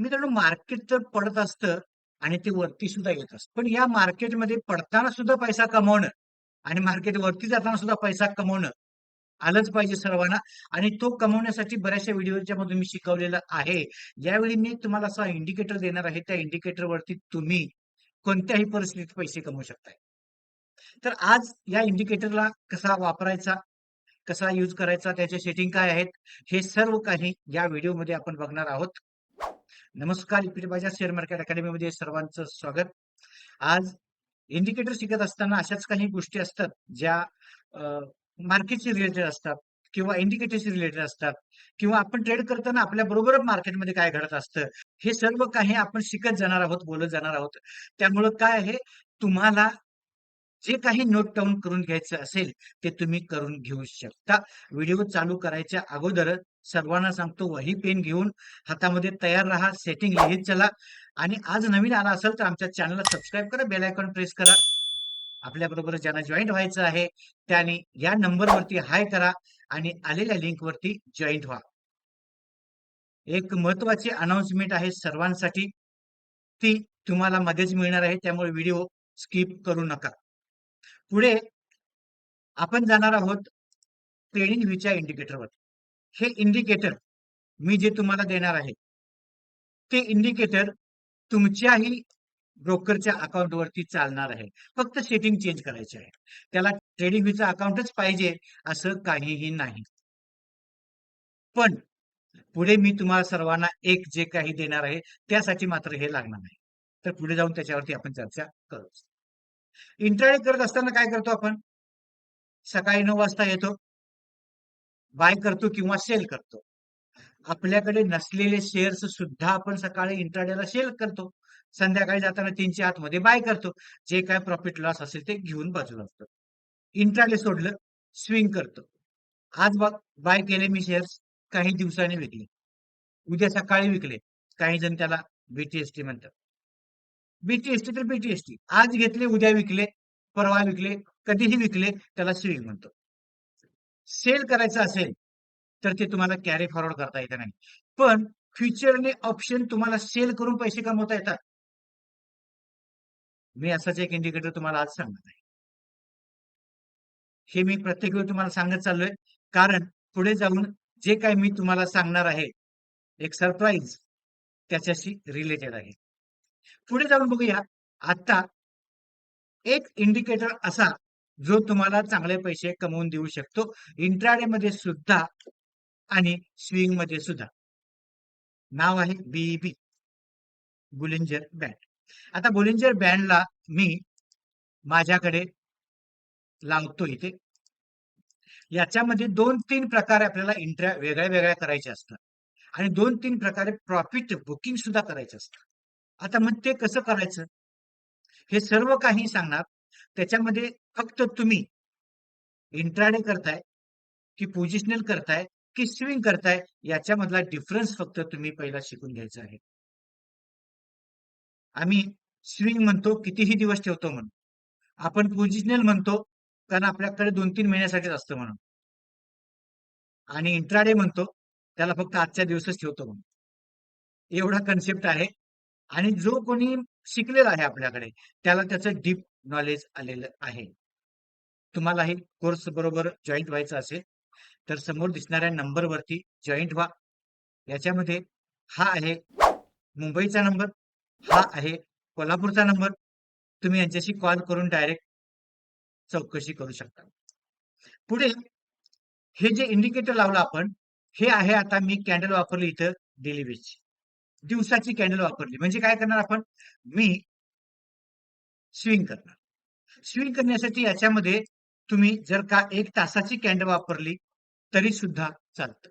मित्रांनो मार्केट तर पडत असतं आणि ते वरती सुद्धा येत असतं. पण या मार्केटमध्ये पडताना सुद्धा पैसा कमवणं आणि मार्केट वरती जाताना सुद्धा पैसा कमवणं आलंच पाहिजे सर्वांना आणि तो कमवण्यासाठी बऱ्याचशा व्हिडिओच्या मधून मी शिकवलेलं आहे. ज्यावेळी मी तुम्हाला असा इंडिकेटर देणार आहे, त्या इंडिकेटर वरती तुम्ही कोणत्याही परिस्थितीत पैसे कमवू शकताय. तर आज या इंडिकेटरला कसा वापरायचा, कसा यूज करायचा, त्याचे सेटिंग काय आहेत, हे सर्व काही या व्हिडिओमध्ये आपण बघणार आहोत. नमस्कार, इक्विटी बाजार शेअर मार्केट अकॅडमीमध्ये सर्वांचं स्वागत. आज इंडिकेटर शिकत असताना अशाच काही गोष्टी असतात, ज्या मार्केटशी रिलेटेड असतात किंवा इंडिकेटरशी रिलेटेड असतात किंवा आपण ट्रेड करताना आपल्या बरोबर मार्केटमध्ये काय घडत असतं, हे सर्व काही आपण शिकत जाणार आहोत, बोलत जाणार आहोत. त्यामुळं काय आहे, तुम्हाला जे काही नोट डाऊन करून घ्यायचं असेल, ते तुम्ही करून घेऊ शकता. व्हिडिओ चालू करायच्या अगोदर सर्वांना सांगतो वही पेन घेऊन हातामध्ये तयार राहा, सेटिंग लिहित चला आणि आज नवीन आला असेल तर आमच्या चॅनलला सबस्क्राईब करा, बेल आयकॉन प्रेस करा. आपल्याबरोबर ज्यांना जॉईंट व्हायचं आहे, त्याने या नंबरवरती हाय करा आणि आलेल्या लिंकवरती जॉईंट व्हा. एक महत्वाची अनाउन्समेंट आहे सर्वांसाठी. ती तुम्हाला मध्येच मिळणार आहे, त्यामुळे व्हिडिओ स्किप करू नका. पुढे आपण जाणार आहोत ट्रेडिंग व्ह्यूच्या इंडिकेटरवर. हे इंडिकेटर मी जे तुम्हाला देणार आहे, ते इंडिकेटर तुमच्याही ब्रोकरच्या अकाउंटवरती चालणार आहे. फक्त सेटिंग चेंज करायची आहे. त्याला ट्रेडिंग व्ह्यूचं अकाउंटच पाहिजे असं काहीही नाही. पण पुढे मी तुम्हाला सर्वांना एक जे काही देणार आहे, त्यासाठी मात्र हे लागणार नाही. तर पुढे जाऊन त्याच्यावरती आपण चर्चा करू. इंट्राडे करत असताना काय करतो आपण? सकाळी नऊ वाजता येतो. बाय करतो किंवा सेल करतो. आपल्याकडे नसलेले शेअर्स सुद्धा आपण सकाळी इंट्राडेला सेल करतो. संध्याकाळी जाताना तीनच्या आतमध्ये बाय करतो. जे काय प्रॉफिट लॉस असेल ते घेऊन बाजूला असतं. इंट्राडे सोडलं, स्विंग करतो. आज बघ बाय केले मी शेअर्स, काही दिवसांनी विकले. उद्या सकाळी विकले. काही जण त्याला बीटीएसटी म्हणतात. बीटीएसटी तर बीटीएसटी. आज घेतले, उद्या विकले, परवा विकले, कधीही विकले, त्याला सेलिंग म्हणतो. सेल करायचं असेल, तर ते तुम्हाला कॅरी फॉरवर्ड करता येत नाही. पण फ्युचरने ऑप्शन तुम्हाला सेल करून पैसे कमवता येतात. मी असाच एक इंडिकेटर तुम्हाला आज सांगणार आहे. हे मी प्रत्येक वेळी तुम्हाला सांगत चाललोय, कारण पुढे जाऊन जे काही मी तुम्हाला सांगणार आहे, एक सरप्राईज त्याच्याशी रिलेटेड आहे. पुढे जाऊन बघूया, आता एक इंडिकेटर असा, जो तुम्हाला चांगले पैसे कमवून देऊ शकतो, इंट्राडेमध्ये सुद्धा आणि स्विंगमध्ये सुद्धा. नाव आहे बीईबी. Bollinger band. आता बुलिंजर बँडला मी माझ्याकडे लावतो इथे. याच्यामध्ये 2-3 प्रकारे आपल्याला इंट्रा वेगळ्या-वेगळ्या करायच्या असतात आणि 2-3 प्रकारे प्रॉफिट बुकिंग सुद्धा करायचे असतं. आता मग ते कसं करायचं? हे सर्व काही सांगणार. त्याच्यामध्ये फक्त तुम्ही इंट्राडे करताय, की पोजिशनल करताय, की स्विंग करताय, याच्यामधला डिफरन्स फक्त तुम्ही पहिला शिकून घ्यायचा आहे. आम्ही स्विंग म्हणतो, कितीही दिवस ठेवतो म्हणून. आपण पोजिशनल म्हणतो, कारण आपल्याकडे 2-3 महिन्यासाठीच असतं म्हणून. आणि इंट्राडे म्हणतो, त्याला फक्त आजच्या दिवसच ठेवतो म्हणून. एवढा कन्सेप्ट आहे आणि जो कोणी शिकलेला आहे आपल्याकडे, त्याला त्याचं डीप नॉलेज आलेलं आहे. तुम्हालाही कोर्स बरोबर जॉईंट व्हायचं असेल, तर समोर दिसणाऱ्या नंबरवरती जॉईंट व्हा. याच्यामध्ये हा आहे मुंबईचा नंबर, हा आहे कोल्हापूरचा नंबर. तुम्ही यांच्याशी कॉल करून डायरेक्ट चौकशी करू शकता. पुढे हे जे इंडिकेटर लावलं आपण, हे आहे आता मी कॅन्डल वापरली इथं डेली दिवसाची कॅन्डल वापरली. म्हणजे काय करणार आपण? मी स्विंग करणार. स्विंग करण्यासाठी याच्यामध्ये तुम्ही जर का एक तासाची कॅन्डल वापरली, तरी सुद्धा चालतं.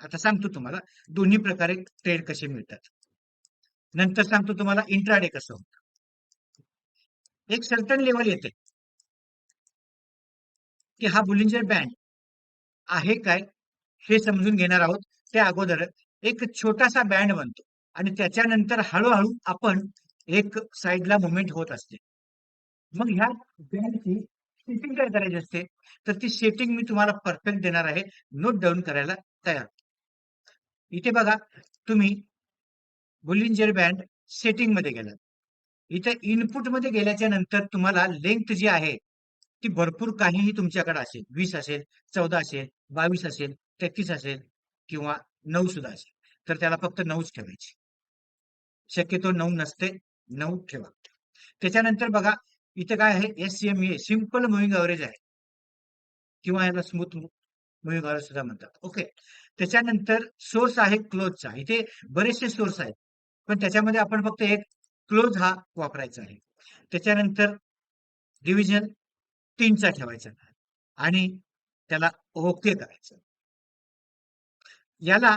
आता सांगतो तुम्हाला दोन्ही प्रकारे ट्रेड कसे मिळतात. नंतर सांगतो तुम्हाला इंट्राडे कसं होतं. एक सर्टन लेवल येते. की हा बुलिंजर बँड आहे काय? हे समजून घेणार आहोत. त्या अगोदर एक छोटासा बँड बनतो आणि त्याच्यानंतर हळूहळू आपण एक साईडला मुवमेंट होत असते. मग ह्या बँडची सेटिंग काय करायची असते? तर ती सेटिंग मी तुम्हाला परफेक्ट देणार आहे. नोट डाउन करायला तयार. इथे बघा, तुम्ही बुलिंजर बँड सेटिंगमध्ये गेला इथे इनपुटमध्ये गेल्याच्यानंतर तुम्हाला लेंथ जी आहे ती भरपूर काहीही तुमच्याकडे असेल वीस असेल चौदा असेल बावीस असेल तेहतीस असेल किंवा नऊ सुद्धा असेल तर त्याला फक्त नऊच ठेवायची शक्यतो नऊ नसते नऊ ठेवा. त्याच्यानंतर बघा इथे काय आहे? S C M A simple moving average आहे. किंवा याला स्मूथ मुव्हिंग अवरेज सुद्धा म्हणतात. ओके त्याच्यानंतर सोर्स आहे क्लोजचा इथे बरेचसे सोर्स आहेत. पण त्याच्यामध्ये आपण फक्त एक क्लोज हा वापरायचा आहे. त्याच्यानंतर डिव्हिजन तीनचा ठेवायचा आणि त्याला ओके करायचं याला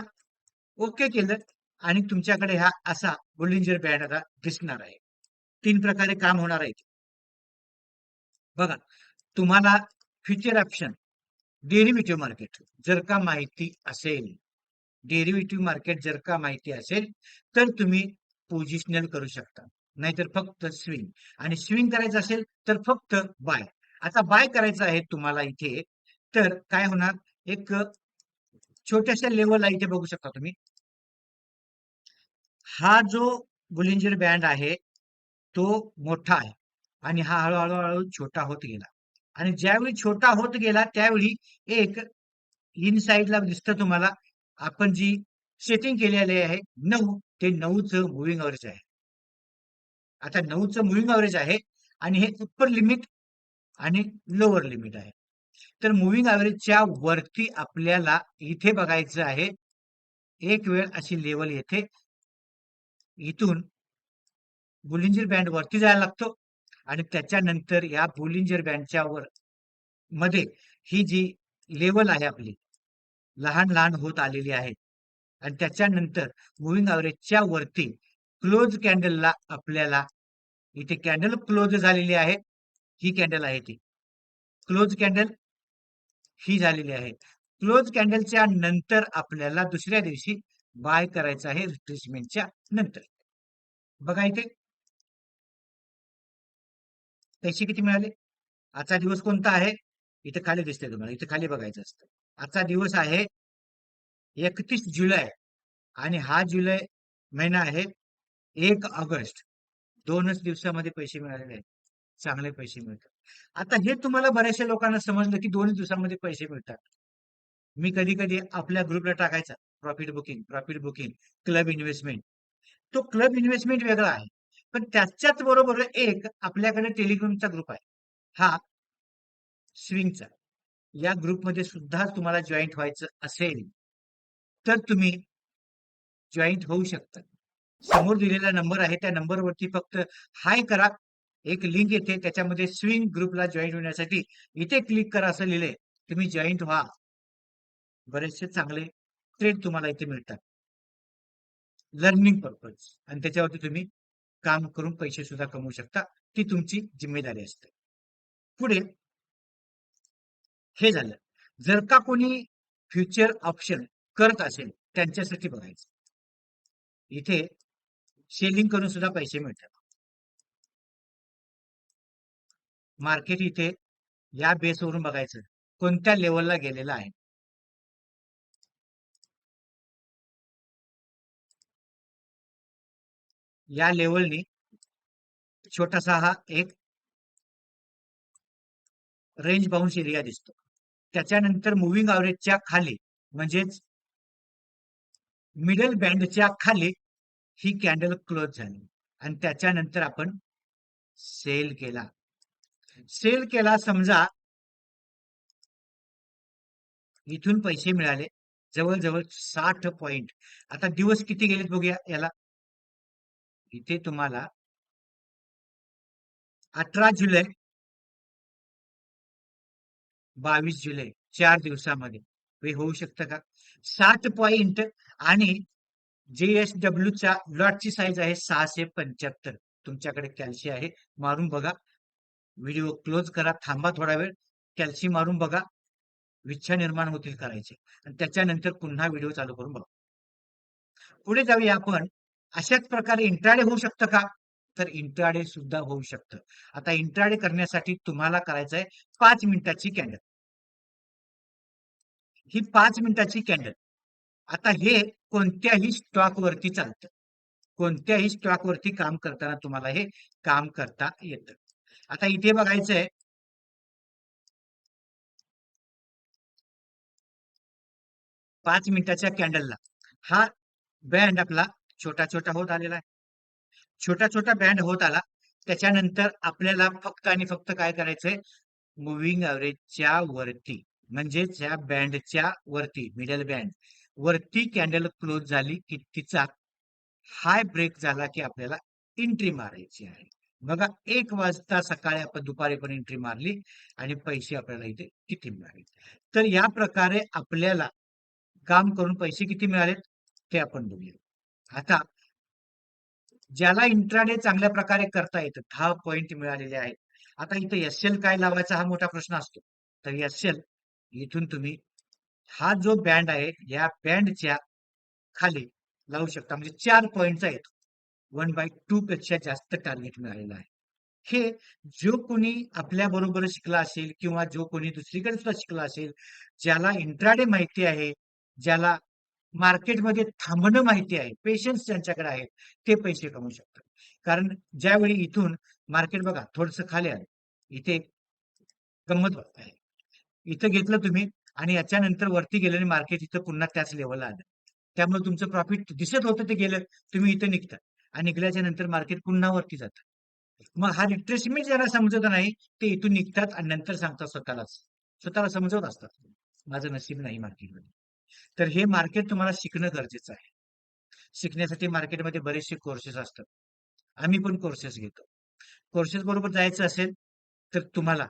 ओके केलं आणि तुमच्याकडे हा असा बुलिंजर बँड आता दिसणार आहे. तीन प्रकारे काम होणार आहे बघा तुम्हाला फ्युचर ऑप्शन डेरिव्हेटिव्ह मार्केट जर का माहिती असेल डेरिव्हेटिव्ह मार्केट जर का माहिती असेल तर तुम्ही पोझिशनल करू शकता. नाहीतर फक्त स्विंग आणि स्विंग करायचं असेल तर फक्त बाय आता बाय करायचं आहे तुम्हाला इथे तर काय होणार? एक छोट्याशा लेवलला इथे बघू शकता तुम्ही. हा जो बुलिंजर बँड आहे तो मोठा आहे. आणि हा हळूहळू हळू छोटा होत गेला. आणि ज्यावेळी छोटा होत गेला त्यावेळी एक इन साइडला दिसतं तुम्हाला आपण जी सेटिंग केलेली आहे नऊ ते नऊच मुव्हिंग अवरेज आहे. आता नऊचं मुव्हिंग अवरेज आहे आणि हे अप्पर लिमिट आणि लोअर लिमिट आहे. तर मुव्हिंग अवरेजच्या वरती आपल्याला इथे बघायचं आहे एक वेळ अशी लेवल येथे इथून बुलिंजर बँड वरती जायला लागतो आणि त्याच्यानंतर या बुलिंजर बँडच्या वर मध्ये ही जी लेवल आहे आपली लहान लहान होत आलेली आहे. आणि त्याच्यानंतर मुव्हिंग अवरेजच्या वरती क्लोज कॅन्डलला आपल्याला इथे कॅन्डल क्लोज झालेली आहे ही कॅन्डल आहे ती. क्लोज कॅन्डल ही झालेली आहे. क्लोज कॅन्डलच्या नंतर आपल्याला दुसऱ्या दिवशी बाय करायचं आहे रिट्रेसमेंटच्या नंतर. बघा इथे. पैसे किती मिळाले? आजचा दिवस कोणता आहे? इथे खाली दिसते तुम्हाला. इथे खाली बघायचं असतं. आजचा दिवस आहे एकतीस जुलै आणि हा जुलै महिना आहे एक ऑगस्ट. दोनच दिवसामध्ये पैसे मिळालेले आहेत. चांगले पैसे मिळतात. आता हे तुम्हाला बऱ्याचशा लोकांना समजलं की दोन दिवसामध्ये पैसे मिळतात. मी कधी कधी आपल्या ग्रुपला टाकायचा. Profit booking profit booking club investment तो क्लब इन्व्हेस्टमेंट वेगळा आहे. पण त्याच्याच बरोबर एक आपल्याकडे टेलिग्रामचा ग्रुप आहे. हा स्विंगचा. या ग्रुपमध्ये सुद्धा तुम्हाला जॉईंट व्हायचं असेल तर तुम्ही जॉईंट होऊ शकता. समोर दिलेला नंबर आहे त्या नंबरवरती फक्त हाय करा. एक लिंक येते त्याच्यामध्ये स्विंग ग्रुपला जॉईंट होण्यासाठी. इथे क्लिक करा असं लिहिलंय. तुम्ही जॉईंट व्हा. बरेचसे चांगले ट्रेड तुम्हाला इथे मिळतात. लर्निंग पर्पज आणि त्याच्यावरती तुम्ही काम करून पैसे सुद्धा कमवू शकता. ती तुमची जिम्मेदारी असते. पुढे हे झालं. जर का कोणी फ्युचर ऑप्शन करत असेल त्यांच्यासाठी बघायचं. इथे सेलिंग करून सुद्धा पैसे मिळतात. मार्केट इथे या बेसवरून बघायचं. कोणत्या लेवलला गेलेलं आहे? या लेवलनी छोटासा हा एक रेंज बाउन्स एरिया दिसतो. त्याच्यानंतर मुव्हिंग अवरेजच्या खाली म्हणजेच मिडल बँडच्या खाली ही कॅन्डल क्लोज झाली. आणि त्याच्यानंतर आपण सेल केला. सेल केला समजा इथून पैसे मिळाले जवळजवळ साठ पॉइंट आता दिवस किती गेलेत बघूया याला. इथे तुम्हाला अठरा जुलै बावीस जुलै चार दिवसामध्ये. हे होऊ शकतं का? सात पॉइंट आणि जे एस डब्ल्यूचा लॉटची साईज आहे सहाशे पंच्याहत्तर. तुमच्याकडे कॅल्सी आहे. मारून बघा. व्हिडिओ क्लोज करा. थांबा थोडा वेळ. कॅल्सी मारून बघा. विच्छा निर्माण होतील करायचे. आणि त्याच्यानंतर पुन्हा व्हिडिओ चालू करून बघा. पुढे जाऊया आपण. अशाच प्रकारे इंट्राडे होऊ शकतं का? तर इंट्राडे सुद्धा होऊ शकतं. आता इंट्राडे करण्यासाठी तुम्हाला करायचं आहे पाच मिनिटाची कॅन्डल. ही पाच मिनिटाची कॅन्डल. आता हे कोणत्याही स्टॉक वरती चालतं. कोणत्याही स्टॉक वरती काम करताना तुम्हाला हे काम करता येतं. आता इथे बघायचंय पाच मिनिटाच्या कॅन्डलला हा बँड आपला छोटा छोटा होत आलेला आहे. छोटा छोटा बँड होत आला त्याच्यानंतर आपल्याला फक्त आणि फक्त काय करायचंय? मुव्हिंग ॲव्हरेजच्या वरती म्हणजेच या बँडच्या वरती मिडल बँड वरती कॅन्डल क्लोज झाली की तिचा हाय ब्रेक झाला की आपल्याला एंट्री मारायची आहे. बघा एक वाजता सकाळी आपण दुपारी पण एंट्री मारली आणि पैसे आपल्याला इथे किती मिळाले तर या प्रकारे आपल्याला काम करून पैसे किती मिळालेत? ते आपण बघूया. आता ज्याला इंट्राडे चांगल्या प्रकारे करता येतं दहा पॉइंट मिळालेले आहेत. आता इथं एस काय लावायचा हा मोठा प्रश्न असतो. तर एस इथून तुम्ही हा जो बँड आहे या बँडच्या खाली लावू शकता. म्हणजे चार पॉइंटचा येतो वन बाय टू पेक्षा जास्त टार्गेट मिळालेला आहे. हे जो कोणी आपल्या बरोबर शिकला असेल किंवा जो कोणी दुसरीकडे सुद्धा शिकला असेल ज्याला इंट्राडे माहिती आहे ज्याला मार्केटमध्ये थांबणं माहिती आहे. पेशन्स ज्यांच्याकडे आहेत ते पैसे कमवू शकतात. कारण ज्यावेळी इथून मार्केट बघा थोडस खाली आलं. इथे गंमत आहे इथं घेतलं तुम्ही आणि याच्यानंतर वरती गेल्याने मार्केट इथं पुन्हा त्याच लेवलला आलं. त्यामुळे तुमचं प्रॉफिट दिसत होतं ते गेलं तुम्ही इथं निघता. आणि निघल्याच्या नंतर मार्केट पुन्हा वरती जातं. मग हा रिट्रेसमेंट ज्यांना समजत नाही ते इथून निघतात आणि नंतर सांगतात स्वतःलाच. स्वतःला समजवत असतात. माझं नशीब नाही मार्केटमध्ये. तर हे मार्केट तुम्हाला शिकणं गरजेचं आहे. शिकण्यासाठी मार्केटमध्ये बरेचसे कोर्सेस असतात. आम्ही पण कोर्सेस घेतो. कोर्सेस बरोबर जायचं असेल तर तुम्हाला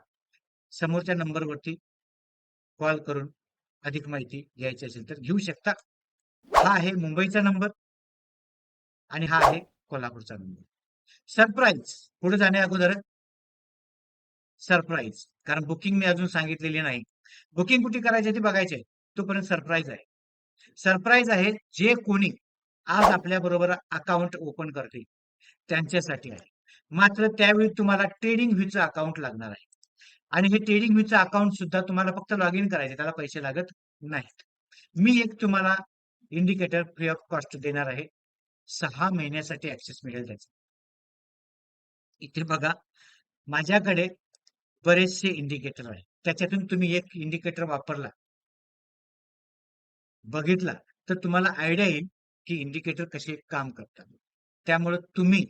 समोरच्या नंबरवरती कॉल करून अधिक माहिती घ्यायची असेल तर घेऊ शकता. हा आहे मुंबईचा नंबर आणि हा आहे कोल्हापूरचा नंबर सरप्राईज पुढे जाण्या अगोदर सरप्राईज कारण बुकिंग मी अजून सांगितलेली नाही. बुकिंग कुठे करायची ते बघायचे तोपर्यंत सरप्राईज आहे. सरप्राईज आहे जे कोणी आज आपल्या बरोबर अकाउंट ओपन करतील त्यांच्यासाठी आहे. मात्र त्यावेळी तुम्हाला ट्रेडिंग व्ह्यूचं अकाउंट लागणार आहे. आणि हे ट्रेडिंग व्ह्यूचं अकाउंट सुद्धा तुम्हाला फक्त लॉग इन करायचे त्याला पैसे लागत नाहीत. मी एक तुम्हाला इंडिकेटर फ्री ऑफ कॉस्ट देणार आहे. सहा महिन्यासाठी ऍक्सेस मिळेल त्याचा. इथे बघा माझ्याकडे बरेचसे इंडिकेटर आहे त्याच्यातून तुम्ही एक इंडिकेटर वापरला. बघितला तर तुम्हाला आयडिया येईल की इंडिकेटर कसे काम करतात. त्यामुळे तुम्ही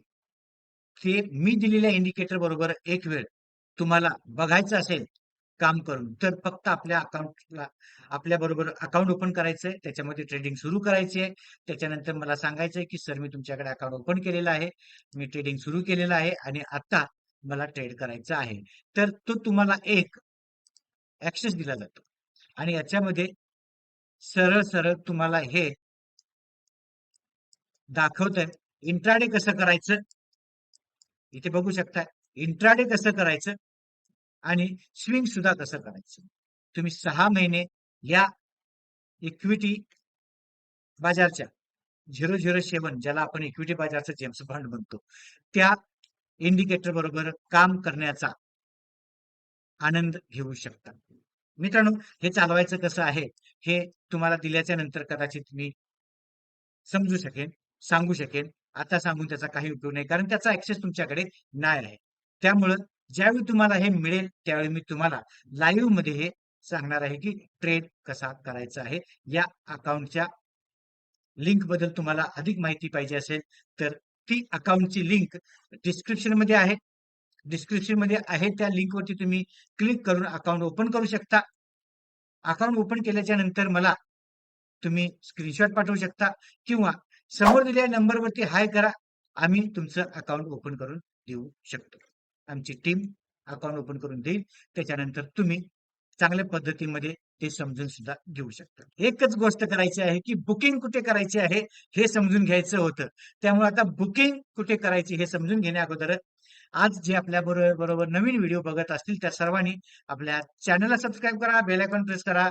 ते मी दिलेल्या इंडिकेटर बरोबर एक वेळ तुम्हाला बघायचं असेल काम करून तर फक्त आपल्या अकाउंटला आपल्या बरोबर अकाउंट ओपन करायचंय त्याच्यामध्ये ट्रेडिंग सुरू करायची आहे त्याच्यानंतर मला सांगायचंय की सर मी तुमच्याकडे अकाउंट ओपन केलेलं आहे मी ट्रेडिंग सुरू केलेलं आहे आणि आता मला ट्रेड करायचं आहे. तर तो तुम्हाला एक ऍक्सेस दिला जातो. आणि याच्यामध्ये सरळ सरळ तुम्हाला हे दाखवतंय. इंट्राडे कसं करायचं? इथे बघू शकता. इंट्राडे कसं करायचं? आणि स्विंग सुद्धा कसं करायचं? तुम्ही सहा महिने या इक्विटी बाजारच्या झिरो झिरो सेवन ज्याला आपण इक्विटी बाजारचं जेम्स बॉन्ड म्हणतो त्या इंडिकेटर बरोबर काम करण्याचा आनंद घेऊ शकता. मित्रांनो हे चालवायचं कसं आहे? हे तुम्हाला दिल्याच्या नंतर कदाचित मी समजू शकेन सांगू शकेन. आता सांगून त्याचा काही उपयोग नाही कारण त्याचा ऍक्सेस तुमच्याकडे नाही आहे. त्यामुळं ज्यावेळी तुम्हाला हे मिळेल त्यावेळी मी तुम्हाला लाईव्हमध्ये हे सांगणार आहे की ट्रेड कसा करायचा आहे. या अकाउंटच्या लिंकबद्दल तुम्हाला अधिक माहिती पाहिजे असेल तर ती अकाउंटची लिंक डिस्क्रिप्शनमध्ये आहे. डिस्क्रिप्शनमध्ये आहे त्या लिंक वरती तुम्ही क्लिक करून अकाउंट ओपन करू शकता. अकाउंट ओपन केल्याच्यानंतर मला तुम्ही स्क्रीनशॉट पाठवू शकता किंवा समोर दिलेल्या नंबरवरती हाय करा. आम्ही तुमचं अकाउंट ओपन करून देऊ शकतो. आमची टीम अकाउंट ओपन करून देईल. त्याच्यानंतर तुम्ही चांगल्या पद्धतीमध्ये ते समजून सुद्धा घेऊ शकता. एकच गोष्ट करायची आहे की बुकिंग कुठे करायची आहे हे समजून घ्यायचं होतं. त्यामुळे आता बुकिंग कुठे करायची हे समजून घेण्या अगोदर आज जे आपल्या बरोबर बरोबर नवीन व्हिडिओ बघत असतील त्या सर्वांनी आपल्या चॅनलला सबस्क्राईब करा बेल आयकॉन प्रेस करा.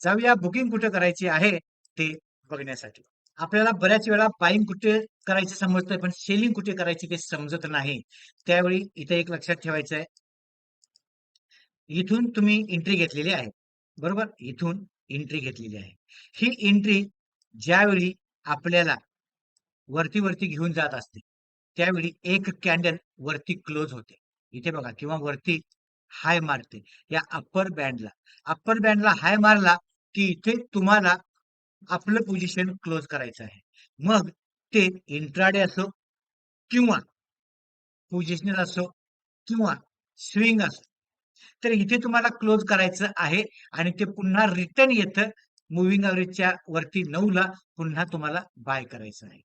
जाऊया बुकिंग कुठे करायची आहे ते बघण्यासाठी. आपल्याला बऱ्याच वेळा बाईंग कुठे करायचं समजतंय पण सेलिंग कुठे करायची ते समजत नाही. त्यावेळी इथे एक लक्षात ठेवायचं आहे इथून तुम्ही एंट्री घेतलेली आहे. बरोबर? इथून एंट्री घेतलेली आहे. ही एंट्री ज्यावेळी आपल्याला वरती वरती घेऊन जात असते त्यावेळी एक कॅन्डल वरती क्लोज होते. इथे बघा किंवा वरती हाय मारते. या अप्पर बँडला अप्पर बँडला हाय मारला की इथे तुम्हाला आपलं पोझिशन क्लोज करायचं आहे. मग ते इंट्राडे असो किंवा पोझिशनल असो किंवा स्विंग असो. तर इथे तुम्हाला क्लोज करायचं आहे आणि ते पुन्हा रिटर्न येतं. मुव्हिंग ॲव्हरेजच्या वरती नऊला पुन्हा तुम्हाला बाय करायचं आहे.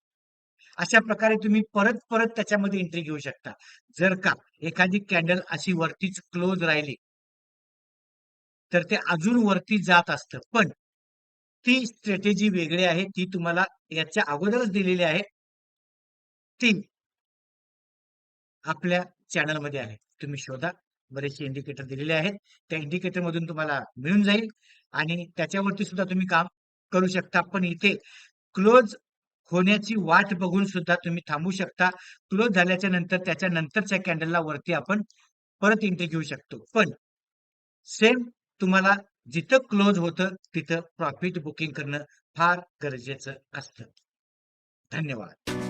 अशा प्रकारे तुम्ही परत परत त्याच्यामध्ये एंट्री घेऊ शकता. जर का एखादी कॅन्डल अशी वरतीच क्लोज राहिली तर ते अजून वरती जात असतं. पण ती स्ट्रॅटेजी वेगळी आहे. ती तुम्हाला याच्या अगोदरच दिलेली आहे. ती आपल्या चॅनलमध्ये आहे. तुम्ही शोधा. बरेचसे इंडिकेटर दिलेले आहेत. त्या इंडिकेटर मधून तुम्हाला मिळून जाईल आणि त्याच्यावरती सुद्धा तुम्ही काम करू शकता. पण इथे क्लोज होण्याची वाट बघून सुद्धा तुम्ही थांबू शकता. क्लोज झाल्याच्यानंतर त्याच्या नंतरच्या कॅन्डलला वरती आपण परत एंट्री घेऊ शकतो. पण सेम तुम्हाला जिथं क्लोज होतं तिथं प्रॉफिट बुकिंग करणं फार गरजेचं असतं. धन्यवाद.